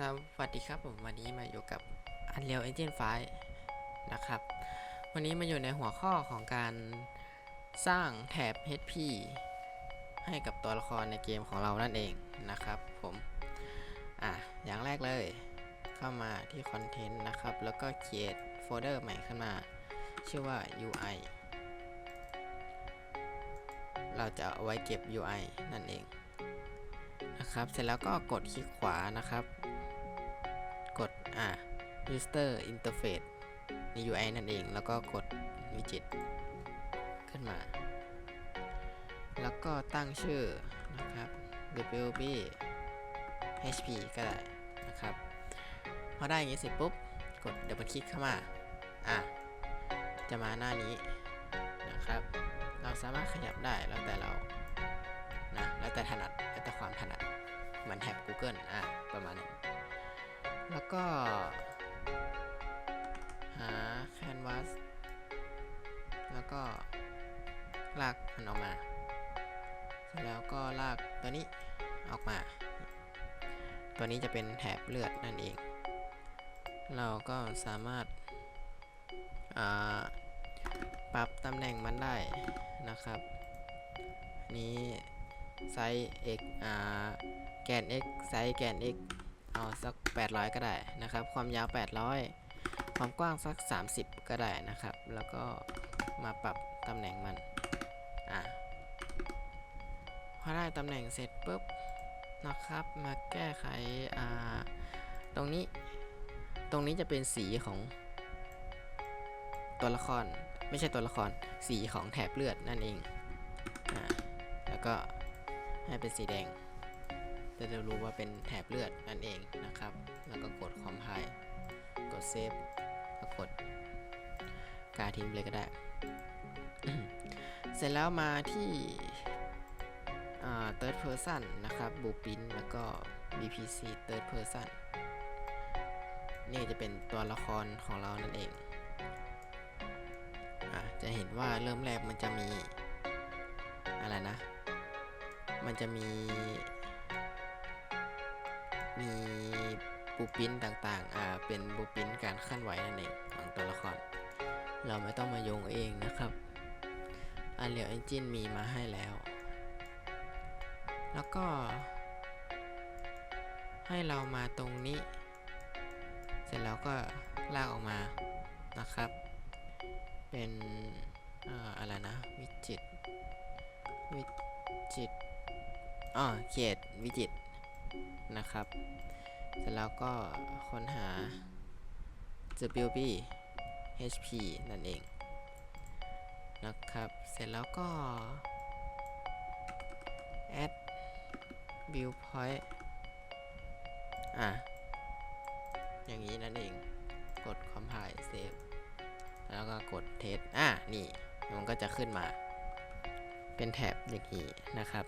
สวัสดีครับผมวันนี้มาอยู่กับ Unreal Engine 5 นะครับ วันนี้มาอยู่ในหัวข้อของการสร้างแถบ HP ให้กับตัวละครในเกมของเรานั่นเองนะครับผมอะอย่างแรกเลย เข้ามาที่คอนเทนต์นะครับ แล้วก็ create โฟลเดอร์ใหม่ขึ้นมา ชื่อว่า UI เราจะเอาไว้เก็บ UI นั่นเองนะครับ เสร็จแล้วก็กดคลิกขวานะครับ อะ user interface ใน UI นั่นเอง แล้วก็กด widget ขึ้นมา แล้วก็ตั้งชื่อนะครับ WB HP ก็ได้นะครับ พอได้อย่างนี้เสร็จปุ๊บ กด double click เข้ามา อะ จะมาหน้านี้นะครับ เราสามารถขยับได้แล้วแต่เรานะแล้วแต่ถนัดแล้วแต่ความถนัดเหมือนแท็บ Google อะ ประมาณนั้น แล้วก็ หา Canvas แล้วก็ ลากมันออกมาเสร็จแล้วก็ลากตัวนี้ออกมา ตัวนี้จะเป็นแถบเลือดนั่นเอง เราก็สามารถาปรับตำแหน่งมันได้นะครับ นี้ไซส์ x อ่าแกน x ไซส์แกน x เอาสัก 800 ก็ได้นะครับ ความยาว 800 ความกว้างสัก 30 ก็ได้นะครับ แล้วก็มาปรับตำแหน่งมัน อะ พอได้ตำแหน่งเสร็จปุ๊บนะครับ มาแก้ไข อ่า ตรงนี้ ตรงนี้จะเป็นสีของ ตัวละคร ไม่ใช่ตัวละคร สีของแถบเลือดนั่นเอง อ่า แล้วก็ให้เป็นสีแดง จะจะรู้ว่าเป็นแถบเลือดนั่นเองนะครับ แล้วก็กด compile กด save แล้วกดกาทิ้งเลยก็ได้ เสร็จแล้วมาที่อ่า third person นะครับ blueprint แล้วก็ bpc third person นี่จะเป็นตัวละครของเรานั่นเองอะจะเห็นว่าเริ่มแรกมันจะมี อะไรนะ มันจะมี มีบูปินต่างๆ อ่า เป็นบูปินการเคลื่อนไหวนั่นเองของตัวละคร เราไม่ต้องมาโยงเองนะครับ Unreal Engine มีมาให้แล้ว แล้วก็ ให้เรามาตรงนี้ เสร็จแล้วก็ลากออกมานะครับ เป็นอ่าอะไรนะ วิจิตวิจิตอ๋อเขียดวิจิต นะครับ เสร็จแล้วก็ค้นหา WB HP นั่นเองนะครับ เสร็จแล้วก็ add viewpoint อะ อย่างนี้นั่นเอง กด compile save แล้วก็กด test อะ นี่ มันก็จะขึ้นมา เป็นแถบอย่างนี้นะครับ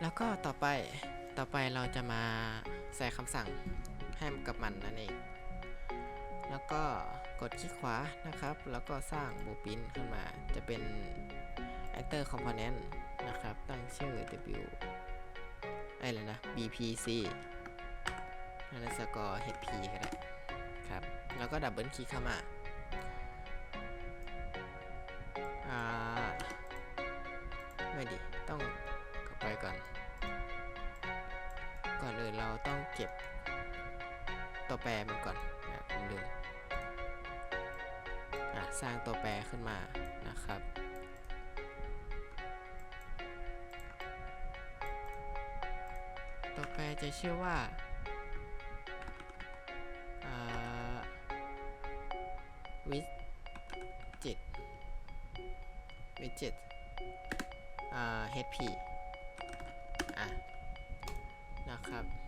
แล้วก็ต่อไปต่อไปเราจะมาใส่คำสั่งให้กับมันนั่นเอง แล้วก็กดคลิกขวานะครับ แล้วก็สร้างบูปินขึ้นมาจะเป็น actor component นะครับ ตั้งชื่อ w ไอ้เลยนะ bpc แล้วสกอร์ hp ก็ได้ครับ แล้วก็ดับเบิลคลิกเข้ามาอ่า ก็บตัวแปรมันก่อนนะผมลืมอะสร้างตัวแปรขึ้นมานะครับตัวแปรจะชื่อว่าอ่าวิจิตวิจิตอ่า HP อะนะครับ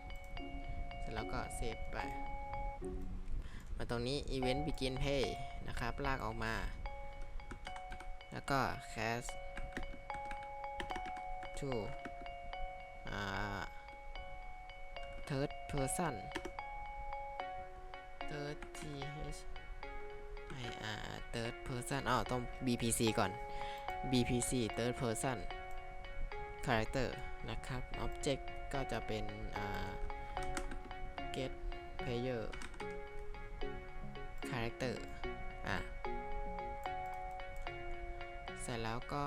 แล้วก็เซฟไป มาตรงนี้ Event Begin Pay นะครับ ลากออกมา แล้วก็ Cast to Third Person Third TH IR Third Person อ๋อต้อง BPC ก่อน BPC Third Person character นะครับ object ก็จะเป็นอ่า get player character อะ เสร็จแล้วก็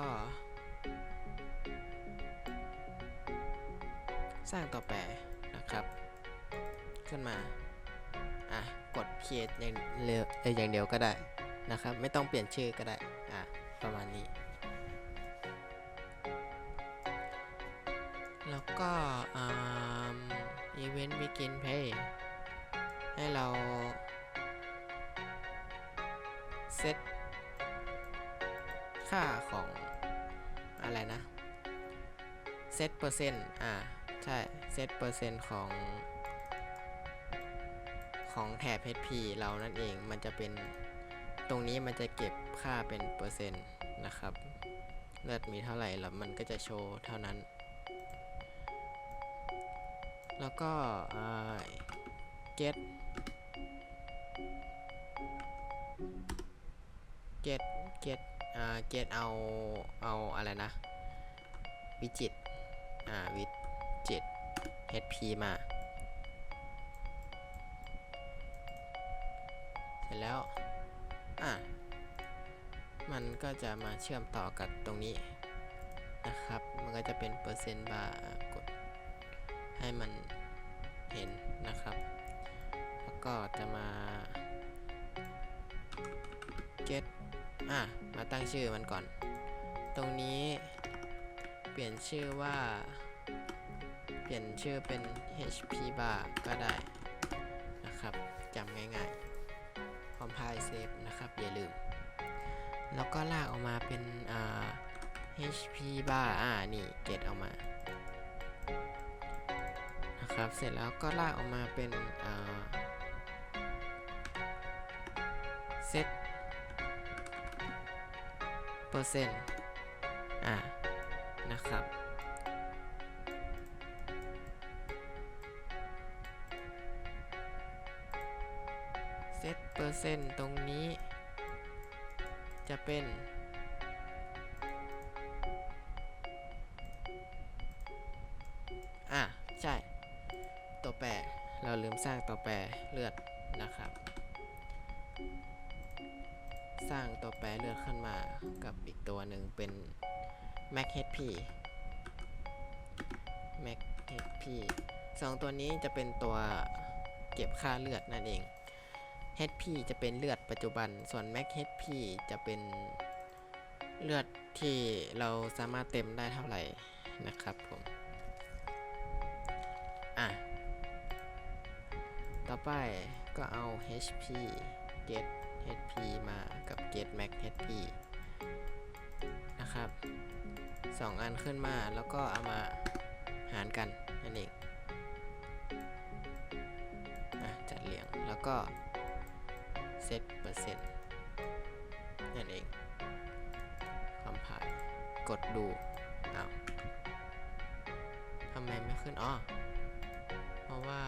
สร้างตัวแปรนะครับ ขึ้นมา อะ กด create อย่างเดียวอยอย่างเดียวก็ได้นะครับ ไม่ต้องเปลี่ยนชื่อก็ได้ อะ ประมาณนี้ แล้วก็อ่า event begin play ให้เราเซตค่าของอะไรนะเซตเปอร์เซ็นต์อ่า ใช่เซตเปอร์เซ็นต์ของ ของแถบ HP เรานั่นเองมันจะเป็นตรงนี้มันจะเก็บค่าเป็นเปอร์เซ็นต์นะครับ เลือดมีเท่าไหร่แล้วมันก็จะโชว์เท่านั้น แล้วก็ get get get อ่า get เอา เอาอะไรนะ วิจิต อ่า วิจิต HP มา เสร็จแล้ว อะ มันก็จะมาเชื่อมต่อกับตรงนี้นะครับ มันก็จะเป็นเปอร์เซ็นต์บาร์ ให้มันเห็นนะครับ แล้วก็จะมา get อะ มาตั้งชื่อมันก่อน ตรงนี้เปลี่ยนชื่อว่า เปลี่ยนชื่อเป็น HP bar ก็ได้นะครับจำง่ายๆ compile save นะครับ อย่าลืม แล้วก็ลากออกมาเป็นอ่า HP bar อ่า นี่ get ออกมา นะครับ เสร็จแล้วก็ลากออกมาเป็นอ่า set เปอร์เซ็นต์อ่านะครับ เซตเปอร์เซ็นต์ตรงนี้ จะเป็น สร้างตัวแปรเลือดนะครับ สร้างตัวแปรเลือดขึ้นมากับอีกตัวหนึ่งเป็น max hp max hp สองตัวนี้จะเป็นตัวเก็บค่าเลือดนั่นเอง HP จะเป็นเลือดปัจจุบัน ส่วน max HP จะเป็นเลือดที่เราสามารถเต็มได้เท่าไหร่นะครับผม ต่อไปก็เอา HP get HP มากับ get max HP นะครับสองอันขึ้นมาแล้วก็เอามาหารกันนั่นเองอจัดเรียงแล้วก็เซตเปอร์เซ็นต์นั่นเองคอมพายกดดูอ้าทำไมไม่ขึ้นอ๋อเพราะว่า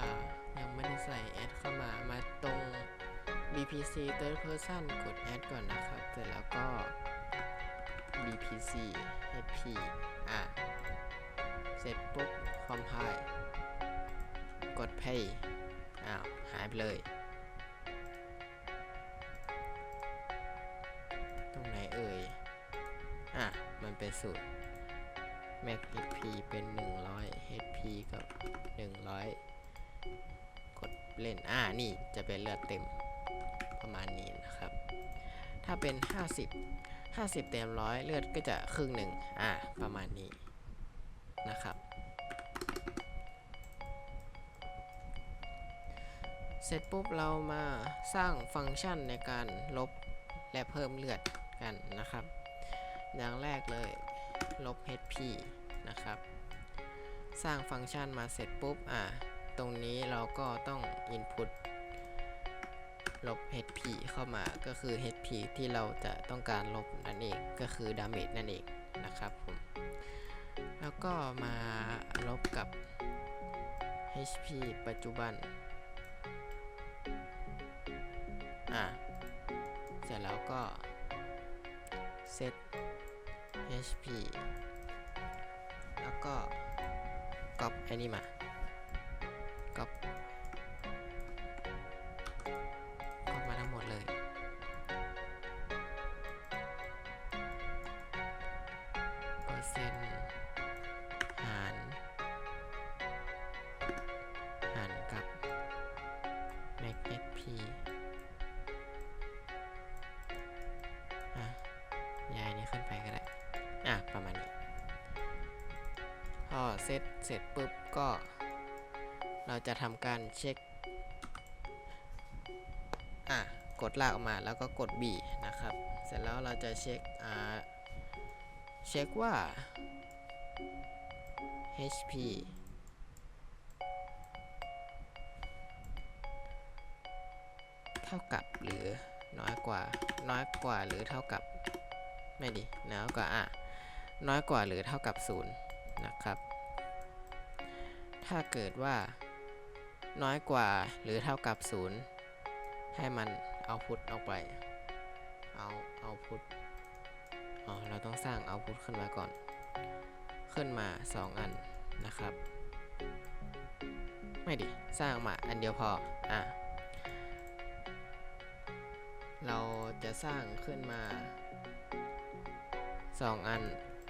ยังไม่ได้ใส่แอดเข้ามามาตรง BPC third person กดแอดก่อนนะครับ เสร็จแล้วก็ BPC HP อะ เสร็จปุ๊บคอมพายกด Pay อ้าว หายไปเลย ตรงไหนเอ่ย อะ มันเป็นสูตร max HP เป็น 100 HP กับ 100 เล่น อ่า นี่จะเป็นเลือดเต็มประมาณนี้นะครับ ถ้าเป็น 50 50 เต็มร้อยเลือดก็จะครึ่งหนึ่งอ่า ประมาณนี้นะครับ เสร็จปุ๊บเรามาสร้างฟังก์ชันในการลบและเพิ่มเลือดกันนะครับ อย่างแรกเลยลบ HP นะครับ สร้างฟังก์ชันมาเสร็จปุ๊บ อะ ตรงนี้เราก็ต้อง input ลบ HP เข้ามาก็คือ HP ที่เราจะต้องการลบนั่นเองก็คือ damage นั่นเองนะครับผมแล้วก็มาลบกับ HP ปัจจุบัน อะ เสร็จแล้วก็ set HP แล้วก็ก็ก๊อปไอ้นี่มา เซตเสร็จปุ๊บก็ เราจะทำการเช็ค อะ กดลากออกมาแล้วก็กด B นะครับ เสร็จแล้วเราจะเช็ค อ่า เช็คว่า HP เท่ากับหรือน้อยกว่า น้อยกว่าหรือเท่ากับ ไม่ดิน้อยกว่าอะน้อยกว่าหรือเท่ากับ 0 นะครับ ถ้าเกิดว่า น้อยกว่าหรือเท่ากับ 0 ให้มันเอาพุทออกไป เอาเอาพุทอ๋อเราต้องสร้างเอาพุทขึ้นมาก่อน ขึ้นมา 2 อันนะครับ ไม่ดิ สร้างมาอันเดียวพอ อะ เราจะสร้างขึ้นมา 2 อัน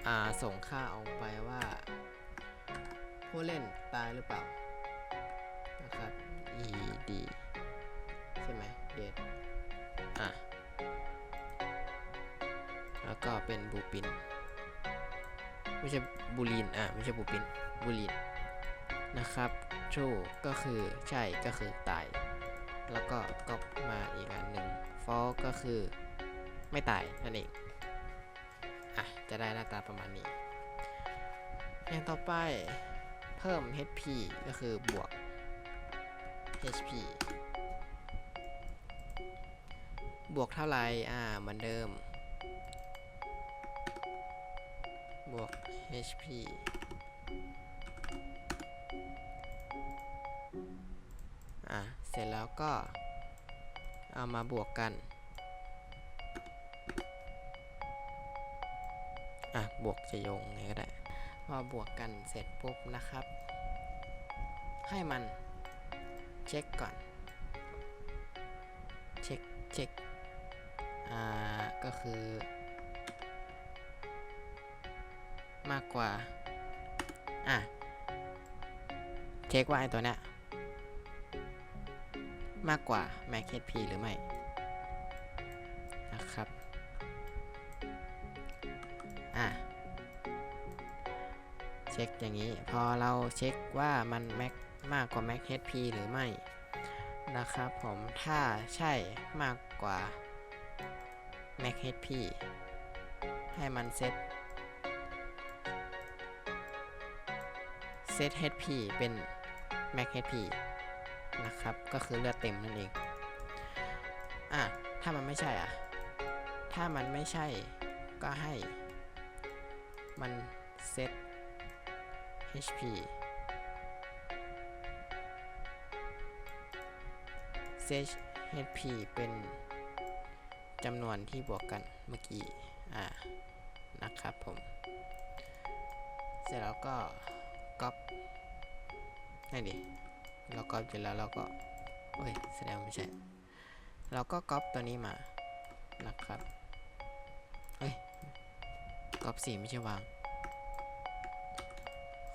อ่า ส่งค่าออกไปว่า ผู้เล่นตายหรือเปล่า นะครับ ed ใช่ไหม dead อะ แล้วก็เป็นบูปิน ไม่ใช่บูลีนอะ ไม่ใช่บูปิน บูลีนนะครับ true ก็คือใช่ก็คือตาย แล้วก็ก๊อปมาอีกอันหนึ่ง false ก็คือไม่ตายนั่นเอง อะ จะได้หน้าตาประมาณนี้อย่างต่อไป เพิ่ม HP ก็คือบวก HP บวกเท่าไหร่อ่าเหมือนเดิม บวก HP อะ เสร็จแล้วก็ เอามาบวกกัน อะ บวกจะโยงไงก็ได้ พอบวกกันเสร็จปุ๊บนะครับ ให้มันเช็คก่อน เช็คเช็คอ่าก็คือ มากกว่า อะ เช็คว่าไอตัวเนี้ยมากกว่า max HP หรือไม่ ช็คอย่างนี้ พอเราเช็คว่ามัน max มากกว่า max HP หรือไม่นะครับผมถ้าใช่มากกว่า max HP ให้มันเซตเซต HP เป็น max HP นะครับ ก็คือเลือดเต็มนั่นเอง อะ ถ้ามันไม่ใช่อะ ถ้ามันไม่ใช่ก็ให้ มันเซต HP เซ HP เป็นจำนวนที่บวกกันเมื่อกี้ อ่า นะครับผม เสร็จแล้วก็ก๊อปนี่ดิ เราก๊อปเสร็จแล้วเราก็โอ้ย แสดงไม่ใช่ เราก็ก๊อปตัวนี้มา นะครับเอ้ย ก๊อปสีไม่ใช่วาง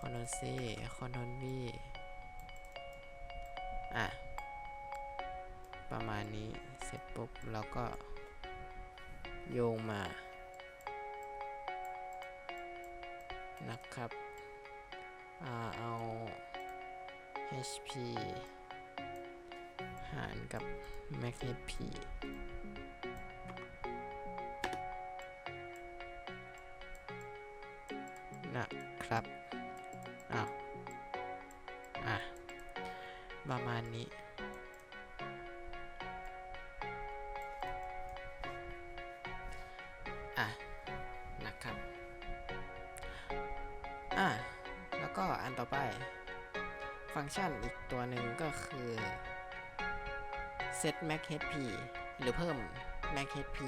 คอนโทรลซีคอนโทรลวีอะ ประมาณนี้ เสร็จปุ๊บเราก็โยงมา นะครับ อ่า เอา HP หารกับ max HP นะครับ set max hp หรือเพิ่ม max hp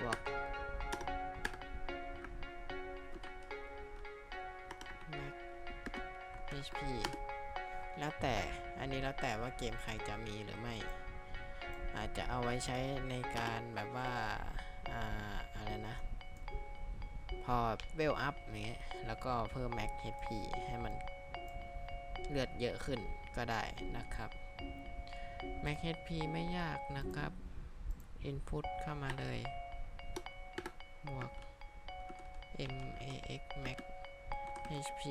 บวก HP แล้วแต่อันนี้แล้วแต่ว่าเกมใครจะมีหรือไม่ อาจจะเอาไว้ใช้ในการแบบว่าอ่าอะไรนะ พอเวลอัพอย่างเงี้ยแล้วก็เพิ่ม Max HP ให้มันเลือดเยอะขึ้นก็ได้นะครับ Max HP ไม่ยากนะครับ Input เข้ามาเลย บวก max max hp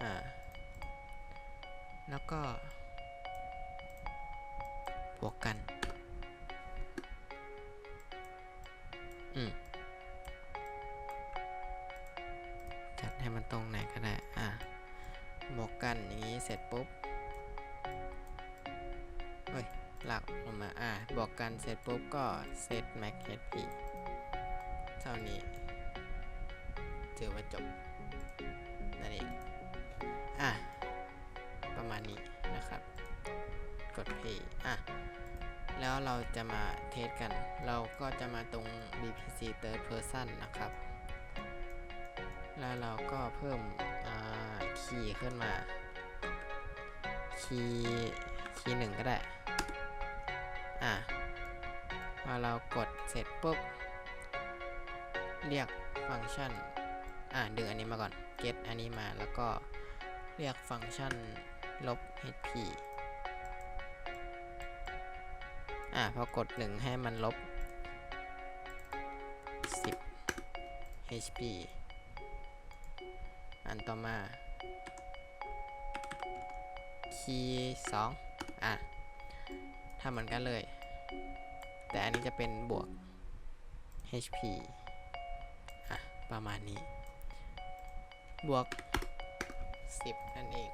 อ่า แล้วก็ บวกกัน อืม จัดให้มันตรงไหนก็ได้ อะบวกกันอย่างนี้เสร็จปุ๊บ หลักลงมา อะบวกกันเสร็จปุ๊บก็เซต max hp เท่านี้ถือว่าจบ นั่นเอง อะ ประมาณนี้นะครับ กด play อะ แล้วเราจะมาเทสกัน เราก็จะมาตรง BPC third person นะครับ แล้วเราก็เพิ่มคีย์ขึ้นมา คีย์คีย์หนึ่งก็ได้ อะพอเรากดเสร็จปุ๊บ เรียกฟังก์ชัน อ่าดึงอันนี้มาก่อน get อันนี้มาแล้วก็เรียกฟังก์ชันลบ hp อ่าพอกด 1 ให้มันลบ 10 hp อันต่อมาคีย์2อะทำเหมือนกันเลย แต่อันนี้จะเป็นบวก hp อะ ประมาณนี้ บวก 10 นั่นเอง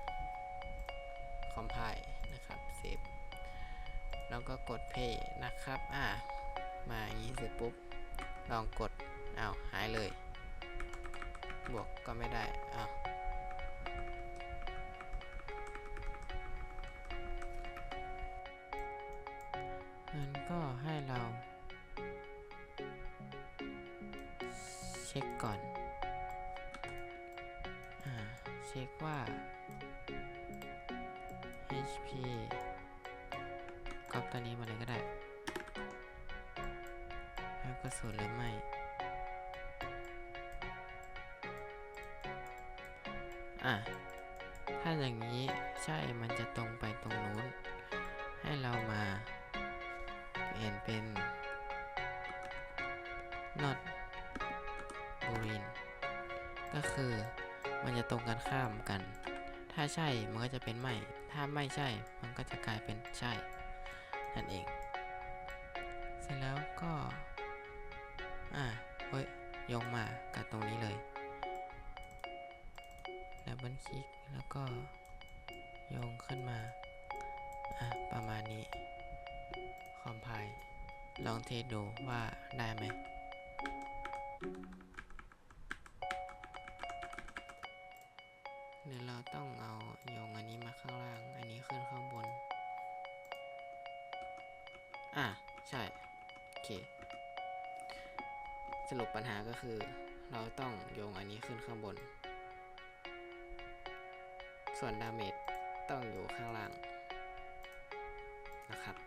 คอมไพล์นะครับเซฟแล้วก็กด play นะครับ อะ มาอย่างนี้เสร็จปุ๊บ ลองกดอ้าวหายเลย บวกก็ไม่ได้อ้า ก็ให้เรา เช็คก่อนอเช็คว่า HP ก๊อปตัวนี้มาเลยก็ได้แล้วก็สูตรหรือไม่อะ ถ้าอย่างนี้ใช่มันจะตรงไปตรงนู้น เป็น not boolean ก็คือมันจะตรงกันข้ามกัน ถ้าใช่มันก็จะเป็นไม่ ถ้าไม่ใช่มันก็จะกลายเป็นใช่ นั่นเอง เดี๋ยวเราต้องเอาโยงอันนี้มาข้างล่าง อันนี้ขึ้นข้างบน อะ ใช่ โอเค สรุปปัญหาก็คือ เราต้องโยงอันนี้ขึ้นข้างบน ส่วนดาเมจต้องอยู่ข้างล่างนะครับ